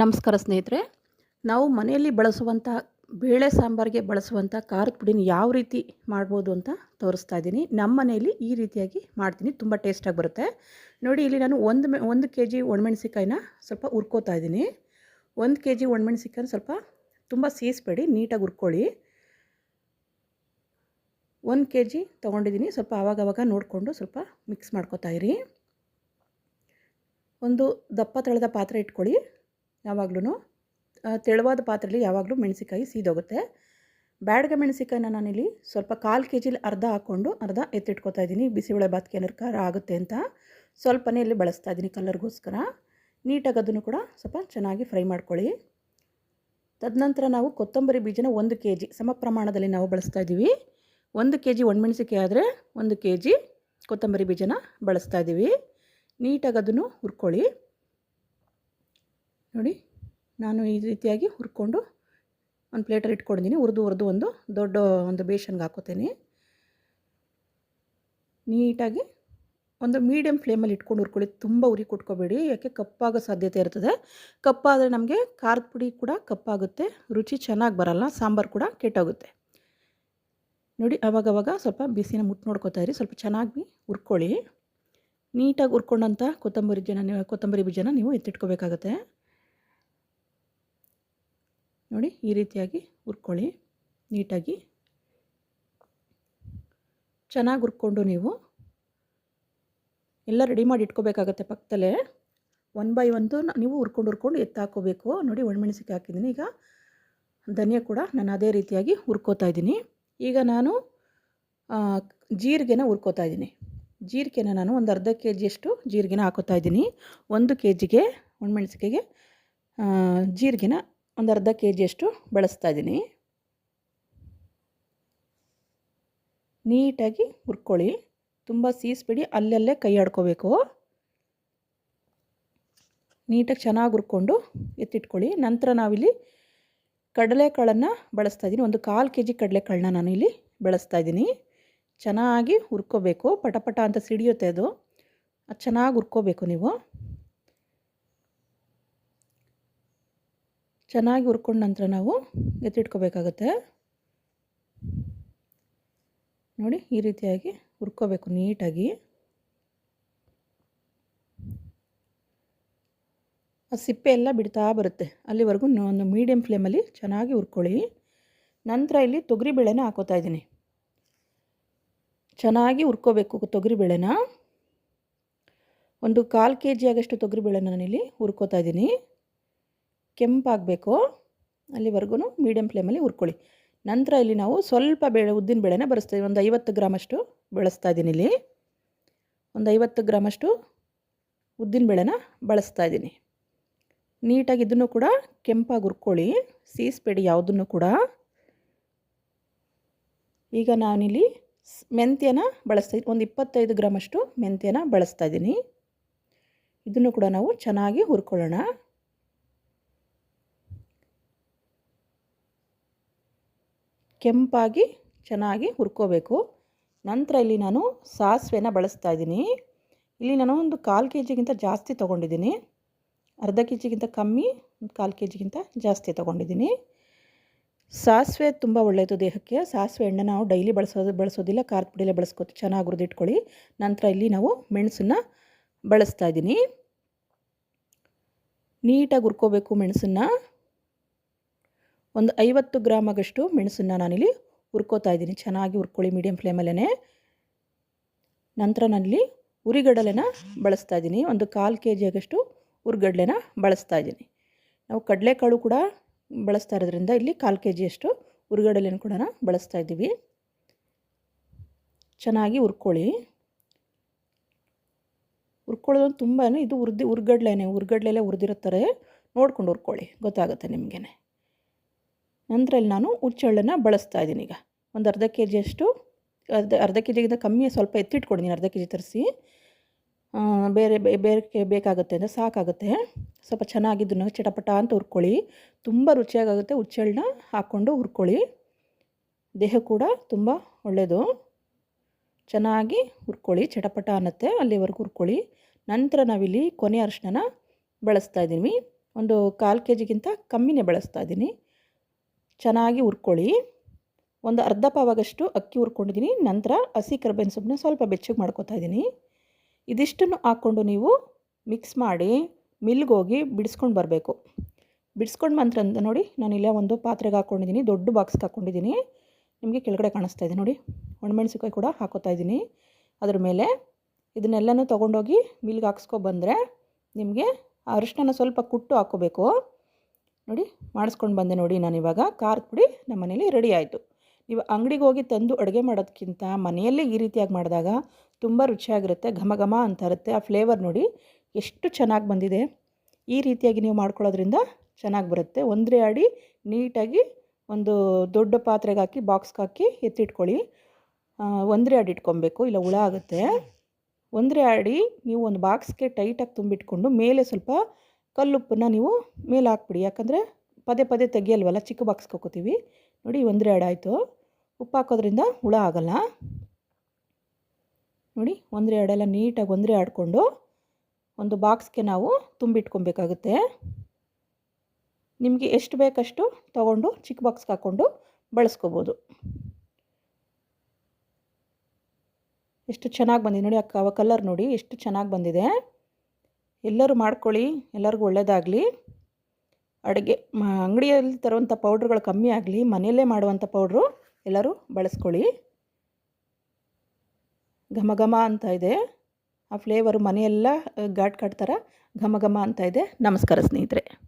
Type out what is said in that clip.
ನಮಸ್ಕಾರ ಸ್ನೇಹಿತರೆ. ನಾವು ಮನೆಯಲ್ಲಿ ಬಳಸುವಂಥ ಬೇಳೆ ಸಾಂಬಾರಿಗೆ ಬಳಸುವಂಥ ಖಾರದ ಪುಡಿನ ಯಾವ ರೀತಿ ಮಾಡ್ಬೋದು ಅಂತ ತೋರಿಸ್ತಾ ಇದ್ದೀನಿ. ನಮ್ಮ ಮನೆಯಲ್ಲಿ ಈ ರೀತಿಯಾಗಿ ಮಾಡ್ತೀನಿ. ತುಂಬ ಟೇಸ್ಟಾಗಿ ಬರುತ್ತೆ. ನೋಡಿ, ಇಲ್ಲಿ ನಾನು ಒಂದು ಮೆ, ಒಂದು ಕೆ ಜಿ ಒಣಮೆಣಸಿಕಾಯಿನ ಸ್ವಲ್ಪ ಹುರ್ಕೋತಾ ಇದ್ದೀನಿ. ಒಂದು ಕೆ ಜಿ ಒಣಮೆಣಸಿಕಾಯಿನ ಸ್ವಲ್ಪ ತುಂಬ ಸೀಸ್ಬೇಡಿ, ನೀಟಾಗಿ ಹುರ್ಕೊಳ್ಳಿ. ಒಂದು ಕೆ ಜಿ ತೊಗೊಂಡಿದ್ದೀನಿ. ಸ್ವಲ್ಪ ಆವಾಗವಾಗ ನೋಡಿಕೊಂಡು ಸ್ವಲ್ಪ ಮಿಕ್ಸ್ ಮಾಡ್ಕೊತಾ ಇರಿ. ಒಂದು ದಪ್ಪ ತಳದ ಪಾತ್ರೆ ಇಟ್ಕೊಳ್ಳಿ. ಯಾವಾಗ್ಲೂ ತೆಳುವಾದ ಪಾತ್ರೆಯಲ್ಲಿ ಯಾವಾಗಲೂ ಮೆಣಸಿಕಾಯಿ ಸೀದೋಗುತ್ತೆ. ಬ್ಯಾಡಗೆ ಮೆಣಸಿಕಾಯಿನ ನಾನಿಲ್ಲಿ ಸ್ವಲ್ಪ ಕಾಲು ಕೆ ಜಿಲಿ ಅರ್ಧ ಹಾಕ್ಕೊಂಡು ಅರ್ಧ ಎತ್ತಿಟ್ಕೊತಾ ಇದ್ದೀನಿ. ಬಿಸಿಬೇಳೆ ಬಾತ್ಗೆ ಏನಾರು ಖಾರ ಆಗುತ್ತೆ ಅಂತ ಸ್ವಲ್ಪನೇ ಇಲ್ಲಿ ಬಳಸ್ತಾ ಇದ್ದೀನಿ ಕಲರ್ಗೋಸ್ಕರ ನೀಟಾಗಿ ಅದನ್ನು ಕೂಡ ಸ್ವಲ್ಪ ಚೆನ್ನಾಗಿ ಫ್ರೈ ಮಾಡ್ಕೊಳ್ಳಿ. ತದನಂತರ ನಾವು ಕೊತ್ತಂಬರಿ ಬೀಜನ ಒಂದು ಕೆ ಜಿ ಸಮ ಪ್ರಮಾಣದಲ್ಲಿ ನಾವು ಬಳಸ್ತಾ ಇದ್ದೀವಿ. ಒಂದು ಕೆ ಜಿ ಒಣಮೆಣಸಿಕಾಯಿ ಆದರೆ ಒಂದು ಕೆ ಜಿ ಕೊತ್ತಂಬರಿ ಬೀಜನ ಬಳಸ್ತಾ ಇದ್ದೀವಿ. ನೀಟಾಗಿ ಅದನ್ನು ಹುರ್ಕೊಳ್ಳಿ. ನೋಡಿ, ನಾನು ಈ ರೀತಿಯಾಗಿ ಹುರ್ಕೊಂಡು ಒಂದು ಪ್ಲೇಟಲ್ಲಿ ಇಟ್ಕೊಂಡಿದ್ದೀನಿ. ಹುರಿದು ಹುರಿದು ಒಂದು ದೊಡ್ಡ ಒಂದು ಬೇಷನ್ಗೆ ಹಾಕೋತೇನೆ. ನೀಟಾಗಿ ಒಂದು ಮೀಡಿಯಮ್ ಫ್ಲೇಮಲ್ಲಿ ಇಟ್ಕೊಂಡು ಹುರ್ಕೊಳ್ಳಿ. ತುಂಬ ಉರಿ ಕೊಟ್ಕೋಬೇಡಿ. ಯಾಕೆ? ಕಪ್ಪಾಗೋ ಸಾಧ್ಯತೆ ಇರ್ತದೆ. ಕಪ್ಪಾದರೆ ನಮಗೆ ಖಾರದ ಪುಡಿ ಕೂಡ ಕಪ್ಪಾಗುತ್ತೆ. ರುಚಿ ಚೆನ್ನಾಗಿ ಬರಲ್ಲ. ಸಾಂಬಾರು ಕೂಡ ಕೆಟ್ಟೋಗುತ್ತೆ. ನೋಡಿ, ಅವಾಗವಾಗ ಸ್ವಲ್ಪ ಬಿಸಿನ ಮುಟ್ಟು ನೋಡ್ಕೋತಾ ಇರಿ. ಸ್ವಲ್ಪ ಚೆನ್ನಾಗಿ ಹುರ್ಕೊಳ್ಳಿ. ನೀಟಾಗಿ ಹುರ್ಕೊಂಡಂಥ ಕೊತ್ತಂಬರಿ ಜನ ಕೊತ್ತಂಬರಿ ಬೀಜನ ನೀವು ಎತ್ತಿಟ್ಕೋಬೇಕಾಗತ್ತೆ. ನೋಡಿ ಈ ರೀತಿಯಾಗಿ ಹುರ್ಕೊಳ್ಳಿ. ನೀಟಾಗಿ. ಚೆನ್ನಾಗಿ ಹುರ್ಕೊಂಡು ನೀವು ಎಲ್ಲ ರೆಡಿ ಮಾಡಿ ಇಟ್ಕೋಬೇಕಾಗತ್ತೆ ಪಕ್ಕದಲ್ಲೇ. ಒನ್ ಬೈ ಒಂದು ನೀವು ಹುರ್ಕೊಂಡು ಹುರ್ಕೊಂಡು ಎತ್ತಾಕೋಬೇಕು. ನೋಡಿ ಒಣಮೆಣಸಿಗೆ ಹಾಕಿದ್ದೀನಿ. ಈಗ ಧನಿಯಾ ಕೂಡ ನಾನು ಅದೇ ರೀತಿಯಾಗಿ ಹುರ್ಕೋತಾ ಇದ್ದೀನಿ. ಈಗ ನಾನು ಜೀರಿಗೆನ ಹುರ್ಕೋತಾ ಇದ್ದೀನಿ. ಜೀರಿಗೆನ ನಾನು ಒಂದು ಅರ್ಧ ಕೆ ಜಿಯಷ್ಟು ಜೀರಿಗೆನ ಹಾಕೋತಾ ಇದ್ದೀನಿ. ಒಂದು ಕೆ ಜಿಗೆ ಒಣಮೆಣಸಿಗೆಗೆ ಜೀರಿಗೆನ ಒಂದು ಅರ್ಧ ಕೆ ಜಿಯಷ್ಟು ಬಳಸ್ತಾ ಇದ್ದೀನಿ. ನೀಟಾಗಿ ಹುರ್ಕೊಳ್ಳಿ. ತುಂಬ ಸೀಸ್ಬಿಡಿ, ಅಲ್ಲಲ್ಲೇ ಕೈ ಆಡ್ಕೋಬೇಕು. ನೀಟಾಗಿ ಚೆನ್ನಾಗಿ ಹುರ್ಕೊಂಡು ಎತ್ತಿಟ್ಕೊಳ್ಳಿ. ನಂತರ ನಾವಿಲ್ಲಿ ಕಡಲೆಕಾಳನ್ನು ಬಳಸ್ತಾ ಇದ್ದೀನಿ. ಒಂದು ಕಾಲು ಕೆ ಜಿ ಕಡಲೆಕಾಳನ್ನ ನಾನು ಇಲ್ಲಿ ಬಳಸ್ತಾ ಇದ್ದೀನಿ. ಚೆನ್ನಾಗಿ ಹುರ್ಕೋಬೇಕು. ಪಟಪಟ ಅಂತ ಸಿಡಿಯುತ್ತೆ ಅದು. ಅದು ಚೆನ್ನಾಗಿ ಹುರ್ಕೋಬೇಕು ನೀವು. ಚೆನ್ನಾಗಿ ಹುರ್ಕೊಂಡ ನಂತರ ನಾವು ಎತ್ತಿಟ್ಕೋಬೇಕಾಗತ್ತೆ. ನೋಡಿ, ಈ ರೀತಿಯಾಗಿ ಹುರ್ಕೋಬೇಕು ನೀಟಾಗಿ. ಆ ಸಿಪ್ಪೆ ಎಲ್ಲ ಬಿಡ್ತಾ ಬರುತ್ತೆ. ಅಲ್ಲಿವರೆಗೂ ಒಂದು ಮೀಡಿಯಮ್ ಫ್ಲೇಮಲ್ಲಿ ಚೆನ್ನಾಗಿ ಹುರ್ಕೊಳ್ಳಿ. ನಂತರ ಇಲ್ಲಿ ತೊಗರಿಬೇಳೆನ ಹಾಕೋತಾ ಇದ್ದೀನಿ. ಚೆನ್ನಾಗಿ ಹುರ್ಕೋಬೇಕು ತೊಗರಿಬೇಳೆನ ಒಂದು ಕಾಲು ಕೆ ಜಿ ಆಗಷ್ಟು ತೊಗರಿಬೇಳೆನ ನಾನಿಲ್ಲಿ ಹುರ್ಕೋತಾ ಇದ್ದೀನಿ. ಕೆಂಪಾಗಬೇಕು. ಅಲ್ಲಿವರೆಗೂ ಮೀಡಿಯಮ್ ಫ್ಲೇಮಲ್ಲಿ ಹುರ್ಕೊಳ್ಳಿ. ನಂತರ ಇಲ್ಲಿ ನಾವು ಸ್ವಲ್ಪ ಬೇಳೆ, ಉದ್ದಿನ ಬೇಳೆನ ಬರೆಸ್ತಾ ಒಂದು ಐವತ್ತು ಗ್ರಾಮಷ್ಟು ಬಳಸ್ತಾ ಇದ್ದೀನಿ ಇಲ್ಲಿ. ಒಂದು ಐವತ್ತು ಗ್ರಾಮಷ್ಟು ಉದ್ದಿನ ಬೇಳೆನ ಬಳಸ್ತಾ ಇದ್ದೀನಿ ನೀಟಾಗಿ ಇದನ್ನು ಕೂಡ ಕೆಂಪಾಗಿ ಹುರ್ಕೊಳ್ಳಿ. ಸೀಸ್ಬೇಡಿ ಯಾವುದನ್ನು ಕೂಡ. ಈಗ ನಾನಿಲ್ಲಿ ಮೆಂತ್ಯನ ಬಳಸ್ತಾ ಒಂದು ಇಪ್ಪತ್ತೈದು ಗ್ರಾಮಷ್ಟು ಮೆಂತ್ಯನ ಬಳಸ್ತಾ ಇದ್ದೀನಿ ಇದನ್ನು ಕೂಡ ನಾವು ಚೆನ್ನಾಗಿ ಹುರ್ಕೊಳ್ಳೋಣ. ಕೆಂಪಾಗಿ ಚೆನ್ನಾಗಿ ಹುರ್ಕೋಬೇಕು. ನಂತರ ಇಲ್ಲಿ ನಾನು ಸಾಸಿವೆನ ಬಳಸ್ತಾ ಇದ್ದೀನಿ. ಇಲ್ಲಿ ನಾನು ಒಂದು ಕಾಲು ಕೆ ಜಿಗಿಂತ ಜಾಸ್ತಿ ತೊಗೊಂಡಿದ್ದೀನಿ. ಅರ್ಧ ಕೆ ಜಿಗಿಂತ ಕಮ್ಮಿ, ಒಂದು ಕಾಲು ಕೆ ಜಿಗಿಂತ ಜಾಸ್ತಿ ತೊಗೊಂಡಿದ್ದೀನಿ. ಸಾಸಿವೆ ತುಂಬ ಒಳ್ಳೆಯದು ದೇಹಕ್ಕೆ. ಸಾಸಿವೆ ಎಣ್ಣೆ ನಾವು ಡೈಲಿ ಬಳಸೋದು, ಬಳಸೋದಿಲ್ಲ, ಖಾರದ ಪುಡಿಯಲ್ಲೇ ಬಳಸ್ಕೊತೀವಿ. ಚೆನ್ನಾಗಿ ಹುರಿದಿಟ್ಕೊಳ್ಳಿ ನಂತರ ಇಲ್ಲಿ ನಾವು ಮೆಣಸನ್ನು ಬಳಸ್ತಾ ಇದ್ದೀನಿ. ನೀಟಾಗಿ ಹುರ್ಕೋಬೇಕು ಮೆಣಸನ್ನು. ಒಂದು ಐವತ್ತು ಗ್ರಾಮಗಷ್ಟು ಮೆಣಸನ್ನು ನಾನಿಲ್ಲಿ ಹುರ್ಕೋತಾ ಇದ್ದೀನಿ. ಚೆನ್ನಾಗಿ ಹುರ್ಕೊಳ್ಳಿ ಮೀಡಿಯಮ್ ಫ್ಲೇಮಲ್ಲೇ ನಂತರ ನಾನಿಲ್ಲಿ ಉರಿಗಡಲೆನ ಬಳಸ್ತಾ ಇದ್ದೀನಿ. ಒಂದು ಕಾಲು ಕೆ ಜಿ ಆಗಷ್ಟು ಹುರಿಗಡಲೆನ ಬಳಸ್ತಾ ಇದ್ದೀನಿ. ನಾವು ಕಡಲೆಕಾಳು ಕೂಡ ಬಳಸ್ತಾ ಇರೋದ್ರಿಂದ ಇಲ್ಲಿ ಕಾಲು ಕೆ ಜಿಯಷ್ಟು ಹುರಿಗಡಲೆನ ಕೂಡ ಬಳಸ್ತಾ ಇದ್ದೀವಿ. ಚೆನ್ನಾಗಿ ಹುರ್ಕೊಳ್ಳಿ. ಹುರ್ಕೊಳ್ಳೋದು ತುಂಬಾ ಇದು ಹುರ್ದಿ ಉರ್ಗಡ್ಲೆಲ್ಲೇ ಹುರ್ಗಡ್ಲೆಲ್ಲ ಥರ ನೋಡ್ಕೊಂಡು ಹುರ್ಕೊಳ್ಳಿ. ಗೊತ್ತಾಗುತ್ತೆ ನಿಮಗೇ ನಂತರ ಇಲ್ಲಿ ನಾನು ಹುಚ್ಚೆಳ್ಳನ್ನು ಬಳಸ್ತಾ ಇದ್ದೀನಿ ಈಗ. ಒಂದು ಅರ್ಧ ಕೆ ಜಿಯಷ್ಟು ಅರ್ಧ ಅರ್ಧ ಕೆ ಜಿಗಿಂತ ಕಮ್ಮಿ ಸ್ವಲ್ಪ ಎತ್ತಿಟ್ಕೊಂಡಿದ್ದೀನಿ ಅರ್ಧ ಕೆ ಜಿ ತರಿಸಿ. ಬೇರೆ ಬೇರೆ ಬೇಕಾಗುತ್ತೆ ಅಂದರೆ ಸಾಕಾಗುತ್ತೆ. ಸ್ವಲ್ಪ ಚೆನ್ನಾಗಿದ್ದನ್ನು ಚಟಪಟ ಅಂತ ಹುರ್ಕೊಳ್ಳಿ. ತುಂಬ ರುಚಿಯಾಗುತ್ತೆ ಹುಚ್ಚೆಳ್ಳನ್ನ ಹಾಕ್ಕೊಂಡು ಹುರ್ಕೊಳ್ಳಿ. ದೇಹ ಕೂಡ ತುಂಬ ಒಳ್ಳೆಯದು ಚೆನ್ನಾಗಿ ಹುರ್ಕೊಳ್ಳಿ, ಚಟಪಟ ಅನ್ನತ್ತೆ, ಅಲ್ಲಿವರೆಗೂ ಹುರ್ಕೊಳ್ಳಿ. ನಂತರ ನಾವಿಲ್ಲಿ ಕೊನೆ ಅರಿಶಿನ ಬಳಸ್ತಾ ಇದ್ದೀನಿ ಒಂದು ಕಾಲು ಕೆ ಜಿಗಿಂತ ಕಮ್ಮಿನೇ ಬಳಸ್ತಾ ಇದ್ದೀನಿ. ಚೆನ್ನಾಗಿ ಹುರ್ಕೊಳ್ಳಿ. ಒಂದು ಅರ್ಧ ಪಾವಾಗಷ್ಟು ಅಕ್ಕಿ ಹುರ್ಕೊಂಡಿದ್ದೀನಿ. ನಂತರ ಹಸಿ ಕರ್ಬೇವಿನ ಸೊಪ್ಪನ್ನ ಸ್ವಲ್ಪ ಬೆಚ್ಚಗೆ ಮಾಡ್ಕೊತಾ ಇದ್ದೀನಿ. ಇದಿಷ್ಟನ್ನು ಹಾಕ್ಕೊಂಡು ನೀವು ಮಿಕ್ಸ್ ಮಾಡಿ ಮಿಲ್ಗೆ ಹೋಗಿ ಬಿಡಿಸ್ಕೊಂಡು ಬರಬೇಕು. ಬಿಡಿಸ್ಕೊಂಡು ಬಂದ್ರಂತ ನೋಡಿ ನಾನು ಇಲ್ಲೇ ಒಂದು ಪಾತ್ರೆಗೆ ಹಾಕ್ಕೊಂಡಿದ್ದೀನಿ ದೊಡ್ಡ ಬಾಕ್ಸ್ಗೆ ಹಾಕ್ಕೊಂಡಿದ್ದೀನಿ ನಿಮಗೆ ಕೆಳಗಡೆ ಕಾಣಿಸ್ತಾ ಇದೆ ನೋಡಿ. ಒಣಮೆಣಸಿನ್ಕಾಯಿ ಕೂಡ ಹಾಕೋತಾ ಇದ್ದೀನಿ. ಅದ್ರ ಮೇಲೆ ಇದನ್ನೆಲ್ಲನೂ ತೊಗೊಂಡೋಗಿ ಮಿಲ್ಗೆ ಹಾಕ್ಸ್ಕೊ ಬಂದರೆ ನಿಮಗೆ ಅರಿಶಿನ ಸ್ವಲ್ಪ ಕುಟ್ಟು ಹಾಕ್ಕೋಬೇಕು ನೋಡಿ, ಮಾಡಿಸ್ಕೊಂಡು ಬಂದೆ ನೋಡಿ ನಾನು ಇವಾಗ. ಖಾರದ ಪುಡಿ ನಮ್ಮ ಮನೇಲಿ ರೆಡಿ ಆಯಿತು. ನೀವು ಅಂಗಡಿಗೆ ಹೋಗಿ ತಂದು ಅಡುಗೆ ಮಾಡೋದಕ್ಕಿಂತ ಮನೆಯಲ್ಲೇ ಈ ರೀತಿಯಾಗಿ ಮಾಡಿದಾಗ ತುಂಬ ರುಚಿಯಾಗಿರುತ್ತೆ, ಘಮ ಘಮ ಅಂತ ಇರುತ್ತೆ. ಆ ಫ್ಲೇವರ್ ನೋಡಿ ಎಷ್ಟು ಚೆನ್ನಾಗಿ ಬಂದಿದೆ. ಈ ರೀತಿಯಾಗಿ ನೀವು ಮಾಡ್ಕೊಳ್ಳೋದ್ರಿಂದ ಚೆನ್ನಾಗಿ ಬರುತ್ತೆ. ಒಂದರೆ ಆಡಿ ನೀಟಾಗಿ ಒಂದು ದೊಡ್ಡ ಪಾತ್ರೆಗೆ ಹಾಕಿ, ಬಾಕ್ಸ್ಗೆ ಹಾಕಿ ಎತ್ತಿಟ್ಕೊಳ್ಳಿ. ಒಂದರೆ ಆಡಿ ಇಟ್ಕೊಬೇಕು. ಇಲ್ಲ, ಹುಳ ಆಗುತ್ತೆ. ಒಂದರೆ ಆಡಿ ನೀವು ಒಂದು ಬಾಕ್ಸ್ಗೆ ಟೈಟಾಗಿ ತುಂಬಿಟ್ಕೊಂಡು ಮೇಲೆ ಸ್ವಲ್ಪ ಕಲ್ಲುಪ್ಪನ್ನು ನೀವು ಮೇಲೆ ಹಾಕ್ಬಿಡಿ. ಯಾಕಂದರೆ ಪದೇ ಪದೇ ತೆಗಿಯಲ್ವಲ್ಲ, ಚಿಕ್ಕ ಬಾಕ್ಸ್ಗೆ ಹಾಕೋತೀವಿ. ನೋಡಿ ಒಂದರೆ ಆಯಿತು. ಉಪ್ಪು ಹಾಕೋದ್ರಿಂದ ಹುಳ ಆಗಲ್ಲ. ನೋಡಿ ಒಂದರೆ ಎರಡೆಲ್ಲ ನೀಟಾಗಿ ಒಂದರೆ ಆಡಿಕೊಂಡು ಒಂದು ಬಾಕ್ಸ್ಗೆ ನಾವು ತುಂಬಿಟ್ಕೊಬೇಕಾಗುತ್ತೆ. ನಿಮಗೆ ಎಷ್ಟು ಬೇಕಷ್ಟು ತಗೊಂಡು ಚಿಕ್ಕ ಬಾಕ್ಸ್ಗೆ ಹಾಕ್ಕೊಂಡು ಬಳಸ್ಕೋಬೋದು. ಎಷ್ಟು ಚೆನ್ನಾಗಿ ಬಂದಿದೆ. ನೋಡಿ ಆ ಕಲರ್ ನೋಡಿ, ಎಷ್ಟು ಚೆನ್ನಾಗಿ ಬಂದಿದೆ. ಎಲ್ಲರೂ ಮಾಡ್ಕೊಳ್ಳಿ, ಎಲ್ಲರಿಗೂ ಒಳ್ಳೆಯದಾಗಲಿ ಅಡುಗೆ ಅಂಗಡಿಯಲ್ಲಿ ತರುವಂಥ ಪೌಡ್ರುಗಳು ಕಮ್ಮಿ ಆಗಲಿ, ಮನೆಯಲ್ಲೇ ಮಾಡುವಂಥ ಪೌಡ್ರು ಎಲ್ಲರೂ ಬಳಸ್ಕೊಳ್ಳಿ. ಘಮ ಘಮ ಅಂತ ಇದೆ. ಆ ಫ್ಲೇವರು ಮನೆಯೆಲ್ಲ, ಘಾಟ್ ಕಟ್ತಾರ? ಘಮ ಘಮ ಅಂತ ಇದೆ. ನಮಸ್ಕಾರ ಸ್ನೇಹಿತರೆ.